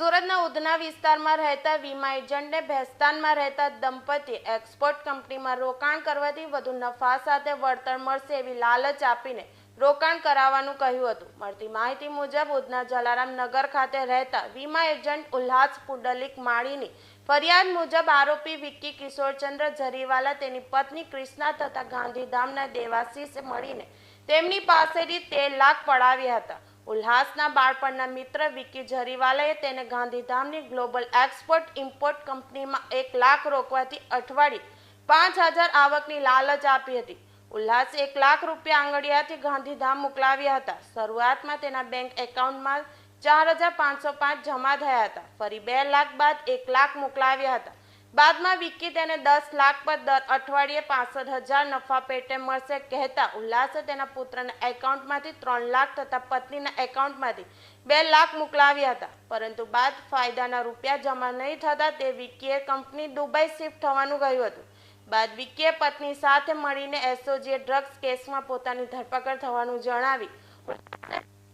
સુરતના ઉધના વિસ્તારમાં રહેતા વીમા એજન્ટને ભેસ્તાનમાં રહેતા દંપતી એક્સપોર્ટ કંપનીમાં રોકાણ કરવાથી વધુ નફા સાથે વળતર મળશે એવી લાલચ આપીને રોકાણ કરાવવાનું કહ્યું હતું. મળતી માહિતી મુજબ, ઉધના જલારામ નગર ખાતે રહેતા વીમા એજન્ટ ઉલ્હાસ પુંડલિક માળીની ફરિયાદ મુજબ આરોપી વિક્કી કિશોરચંદ્ર જરીવાલા તેની પત્ની ક્રિષ્ના તથા ગાંધીધામના દેવાશીષ મળીને તેમની પાસેથી તેર લાખ પડાવ્યા હતા. ઉલ્હાસના બાળપણના મિત્ર વિકી જરીવાલાએ તેને ગાંધીધામની ગ્લોબલ એક્સપોર્ટ ઇમ્પોર્ટ કંપનીમાં એક લાખ રોકવાથી અઠવાડિયે પાંચ હજાર આવકની લાલચ આપી હતી. ઉલ્લાસે એક લાખ રૂપિયા આંગળીયાથી ગાંધીધામ મોકલાવ્યા હતા. શરૂઆતમાં તેના બેંક એકાઉન્ટમાં ચાર હજાર પાંચસો પાંચ જમા થયા હતા. ફરી બે લાખ બાદ એક લાખ મોકલાવ્યા હતા. બાદમાં વિક્કી તેને દસ લાખ પર દર અઠવાડિયે પાસઠ હજાર નફા પેટે મળશે કહેતા ઉલ્લાસે તેના પુત્રના એકાઉન્ટમાંથી ત્રણ લાખ તથા પત્નીના એકાઉન્ટમાંથી બે લાખ મોકલાવ્યા હતા. પરંતુ બાદ ફાયદાના રૂપિયા જમા નહીં થતા તે વિક્કીએ કંપની દુબઈ શિફ્ટ થવાનું કહ્યું હતું. બાદ વિક્કીએ પત્ની સાથે મળીને એસઓજીએ ડ્રગ્સ કેસમાં પોતાની ધરપકડ થવાનું જણાવી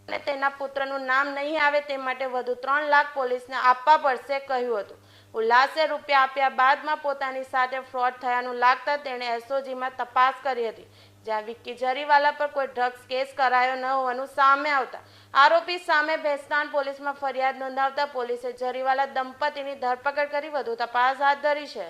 અને તેના પુત્રનું નામ નહીં આવે તે માટે વધુ ત્રણ લાખ પોલીસને આપવા પડશે કહ્યું હતું. ઉલ્લાસે રૂપિયા આપ્યા બાદમાં પોતાની સાથે ફ્રોડ થયાનું લાગતા તેણે એસઓજીમાં તપાસ કરી હતી, જ્યાં વિક્કી જરીવાલા પર કોઈ ડ્રગ્સ કેસ કરાયો ન હોવાનું સામે આવતા આરોપી સામે ભેસ્તાન પોલીસમાં ફરિયાદ નોંધાવતા પોલીસે જરીવાલા દંપતીની ધરપકડ કરી વધુ તપાસ હાથ ધરી છે.